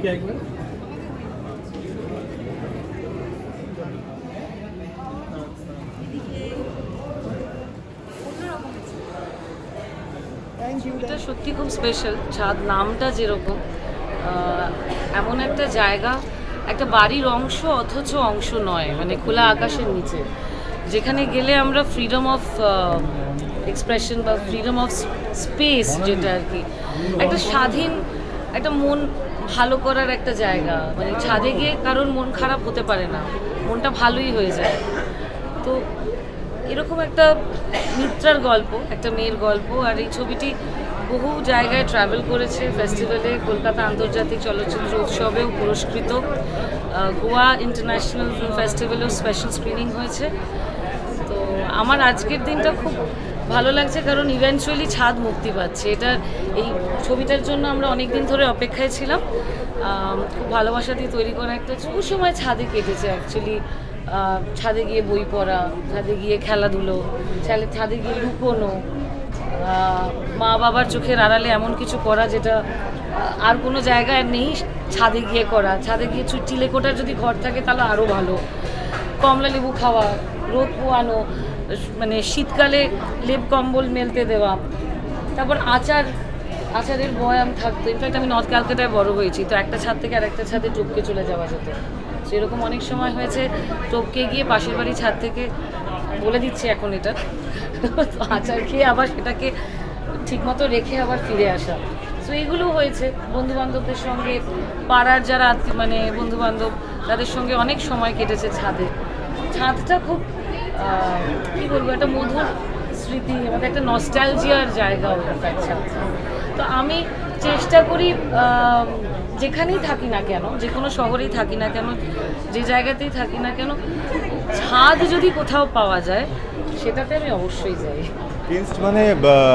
এদিকে একবার। এটা সত্যি খুব স্পেশাল ছাদ নামটা যেরকম এমন একটা জায়গা একটা বাড়ির অংশ অথচ অংশ নয় মানে খোলা আকাশের নিচে। যেখানে গেলে আমরা ফ্রিডম অফ এক্সপ্রেশন বা ফ্রিডম অফ স্পেস যেটা আর কি একটা স্বাধীন একটা মন ভালো করার একটা জায়গা। মানে ছাদে গিয়ে কারোর মন খারাপ হতে পারে না। মনটা ভালোই হয়ে যায়। তো এরকম একটা মিত্রার গল্প, একটা মেয়ের গল্প, আর এই ছবিটি বহু জায়গায় ট্রাভেল করেছে। ফেস্টিভ্যালে কলকাতা আন্তর্জাতিক চলচ্চিত্র উৎসবেও পুরস্কৃত। গোয়া ইন্টারন্যাশনাল ফিল্ম ফেস্টিভ্যালেও স্পেশাল স্ক্রিনিং হয়েছে। আমার আজকের দিনটা খুব ভালো লাগছে, কারণ ইভেন্চুয়ালি ছাদ মুক্তি পাচ্ছে। এটা এই ছবিটার জন্য আমরা অনেক দিন ধরে অপেক্ষায় ছিলাম। খুব ভালোবাসা দিয়ে তৈরি করা একটা সময় ছাদে কেটেছে অ্যাকচুয়ালি ছাদে গিয়ে বই পড়া, ছাদে গিয়ে খেলাধুলো ছাদে ছাদে গিয়ে লুকোনো মা বাবার চোখের আড়ালে এমন কিছু করা যেটা আর কোনো জায়গায় নেই, ছাদে গিয়ে করা। ছাদে গিয়ে চুটি লেকোটার যদি ঘর থাকে, তাহলে আরও ভালো। কমলা লেবু খাওয়া, রোদ পোয়ানো মানে শীতকালে লেপ কম্বল মেলতে দেওয়া, তারপর আচার, আচারের বয়াম থাকতো। ইনফ্যাক্ট আমি নর্থ ক্যালকাটায় বড় হয়েছি, তো একটা ছাদ থেকে আরেকটা ছাদে টপকে চলে যাওয়া যেত। সেরকম অনেক সময় হয়েছে, টপকে গিয়ে পাশের বাড়ির ছাদ থেকে বলে দিচ্ছি এখন এটা। আচার খেয়ে আবার সেটাকে ঠিকমতো রেখে আবার ফিরে আসা। তো এগুলো হয়েছে বন্ধু বান্ধবদের সঙ্গে, পাড়ার যারা মানে বন্ধু বান্ধব তাদের সঙ্গে অনেক সময় কেটেছে ছাদে। ছাদটা খুব কি বলব, একটা মধুর স্মৃতি, আমাদের একটা নস্টালজিয়ার জায়গা তো আমি চেষ্টা করি যেখানেই থাকি না কেন, যে কোনো শহরেই থাকি না কেন, যে জায়গাতেই থাকি না কেন, ছাদ যদি কোথাও পাওয়া যায়, সেটাতে আমি অবশ্যই যাই। টেস্ট মানে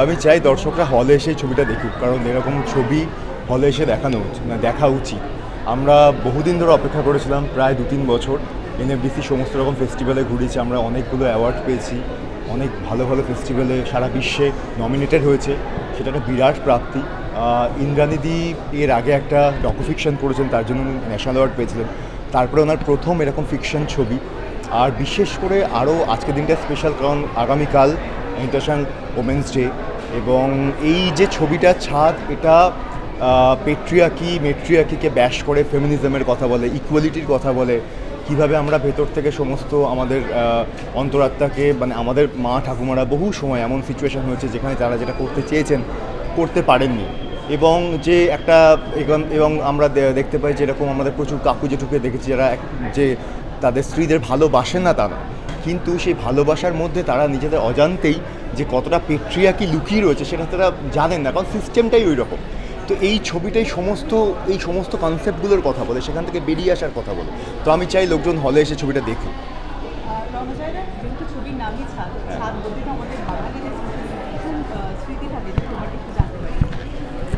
আমি চাই দর্শকরা হলে এসে ছবিটা দেখুক, কারণ এরকম ছবি হলে এসে দেখানো উচিত দেখা উচিত। আমরা বহুদিন ধরে অপেক্ষা করেছিলাম, প্রায় দু তিন বছর। এনএফডিসি সমস্ত রকম ফেস্টিভ্যালে ঘুরেছি আমরা অনেকগুলো অ্যাওয়ার্ড পেয়েছি অনেক ভালো ভালো ফেস্টিভ্যালে সারা বিশ্বে নমিনেটেড হয়েছে সেটা একটা বিরাট প্রাপ্তি। আহ, ইন্দ্রানিদি এর আগে একটা ডকুফিকশন করেছেন তার জন্য উনি ন্যাশনাল অ্যাওয়ার্ড পেয়েছিলেন। তারপরে ওনার প্রথম এরকম ফিকশন ছবি। আর বিশেষ করে আরও আজকের দিনটা স্পেশাল কারণ আগামীকাল ইন্টারন্যাশনাল ওমেন্স ডে এবং এই যে ছবিটা ছাদ এটা পেট্রিয়াকি মেট্রিয়াকিকে ব্যাশ করে ফেমিনিজমের কথা বলে ইকুয়ালিটির কথা বলে কীভাবে আমরা ভেতর থেকে সমস্ত আমাদের অন্তরাত্মাকে মানে আমাদের মা ঠাকুমারা বহু সময় এমন সিচুয়েশন হয়েছে যেখানে তারা যেটা করতে চেয়েছেন, করতে পারেননি। এবং যে একটা এবং- আমরা দেখতে পাই যেরকম আমাদের প্রচুর কাকু জেঠুকে দেখেছি যারা যে তাদের স্ত্রীদের ভালোবাসেন না তারা। কিন্তু সেই ভালোবাসার মধ্যে তারা নিজেদের অজান্তেই যে কতটা পেট্রিয়া কি লুকিয়ে রয়েছে সেটা তারা জানেন না, কারণ সিস্টেমটাই ওই রকম তো এই ছবিটাই সমস্ত, এই সমস্ত কনসেপ্টগুলোর কথা বলে, সেখান থেকে বেরিয়ে আসার কথা বলে। তো আমি চাই লোকজন হলে এসে ছবিটা দেখুক।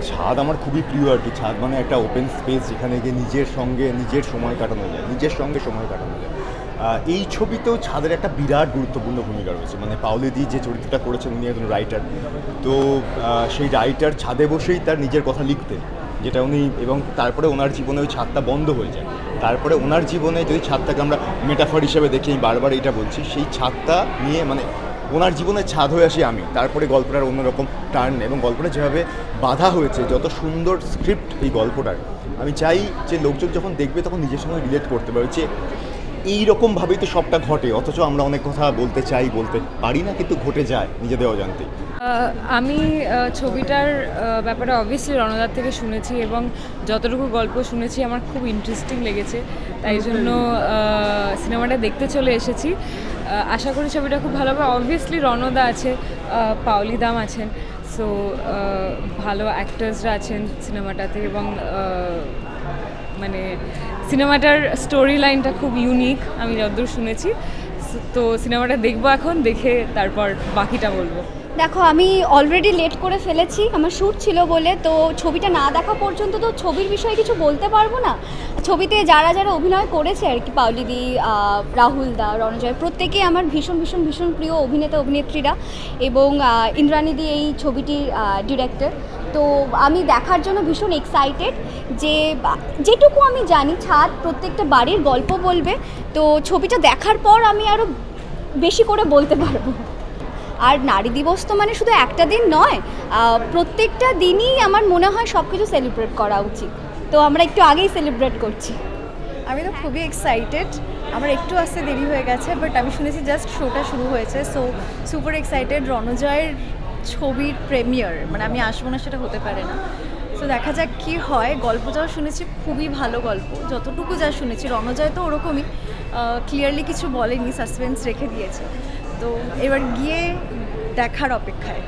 ছাদ আমার খুবই প্রিয় আর কি। ছাদ মানে একটা ওপেন স্পেস যেখানে গিয়ে নিজের সঙ্গে, নিজের সময় কাটানো যায়, নিজের সঙ্গে সময় কাটানো যায়। এই ছবিতেও ছাদের একটা বিরাট গুরুত্বপূর্ণ ভূমিকা রয়েছে। মানে পাওলি পাওলিদি যে চরিত্রটা করেছেন, উনি একজন রাইটার তো সেই রাইটার ছাদে বসেই তার নিজের কথা লিখতেন, যেটা উনি, এবং তারপরে ওনার জীবনে ওই ছাদটা বন্ধ হয়ে যায়। তারপরে ওনার জীবনে যদি ছাদটাকে আমরা মেটাফার হিসেবে দেখি বারবার এটা বলছি, সেই ছাদটা নিয়ে মানে ওনার জীবনে ছাদ হয়ে আসি আমি। তারপরে গল্পটার অন্যরকম টার্ন এবং গল্পটা যেভাবে বাধা হয়েছে, যত সুন্দর স্ক্রিপ্ট এই গল্পটার, আমি চাই যে লোকজন যখন দেখবে, তখন নিজের সঙ্গে রিলেট করতে পারবে যে এইরকমভাবেই তো সবটা ঘটে অথচ আমরা অনেক কথা বলতে চাই বলতে পারি না কিন্তু ঘটে যায় নিজেদের অজান্তেই আহ, আমি ছবিটার ব্যাপারে অবভিয়াসলি রণদার থেকে শুনেছি এবং যতটুকু গল্প শুনেছি আমার খুব ইন্টারেস্টিং লেগেছে তাই জন্য সিনেমাটা দেখতে চলে এসেছি। আশা করি ছবিটা খুব ভালো হবে। অবভিয়াসলি রণদা আছে পাওলি দাম আছেন সো ভালো অ্যাক্টার্সরা আছেন সিনেমাটাতে এবং মানে সিনেমাটার স্টোরি লাইনটা খুব ইউনিক আমি যতদূর শুনেছি। তো সিনেমাটা দেখব এখন, দেখে তারপর বাকিটা বলব। দেখো, আমি অলরেডি লেট করে ফেলেছি, আমার শ্যুট ছিল বলে, তো ছবিটা না দেখা পর্যন্ত তো ছবির বিষয়ে কিছু বলতে পারব না। ছবিতে যারা যারা অভিনয় করেছে আর কি পাউলিদি রাহুল দা, রণজয়, প্রত্যেকেই আমার ভীষণ ভীষণ ভীষণ প্রিয় অভিনেতা, অভিনেত্রীরা। এবং ইন্দ্রাণীদি এই ছবিটির ডিরেক্টর তো আমি দেখার জন্য ভীষণ এক্সাইটেড যে, যেটুকু আমি জানি, ছাদ প্রত্যেকটা বাড়ির গল্প বলবে। তো ছবিটা দেখার পর আমি আরও বেশি করে বলতে পারব। আর নারী দিবস তো মানে শুধু একটা দিন নয় প্রত্যেকটা দিনই আমার মনে হয় সব কিছু সেলিব্রেট করা উচিত। তো আমরা একটু আগেই সেলিব্রেট করছি। আমি তো খুবই এক্সাইটেড আমার একটু আসতে দেরি হয়ে গেছে বাট আমি শুনেছি জাস্ট শোটা শুরু হয়েছে সো সুপার এক্সাইটেড রণজয়ের ছবির প্রেমিয়ার মানে আমি আসব না সেটা হতে পারে না। তো দেখা যাক কি হয়। গল্প যাও শুনেছি খুবই ভালো গল্প। যতটুকু যা শুনেছি, রণজয় তো ওরকমই ক্লিয়ারলি কিছু বলেনি সাসপেন্স রেখে দিয়েছে। তো এবার গিয়ে দেখার অপেক্ষায়।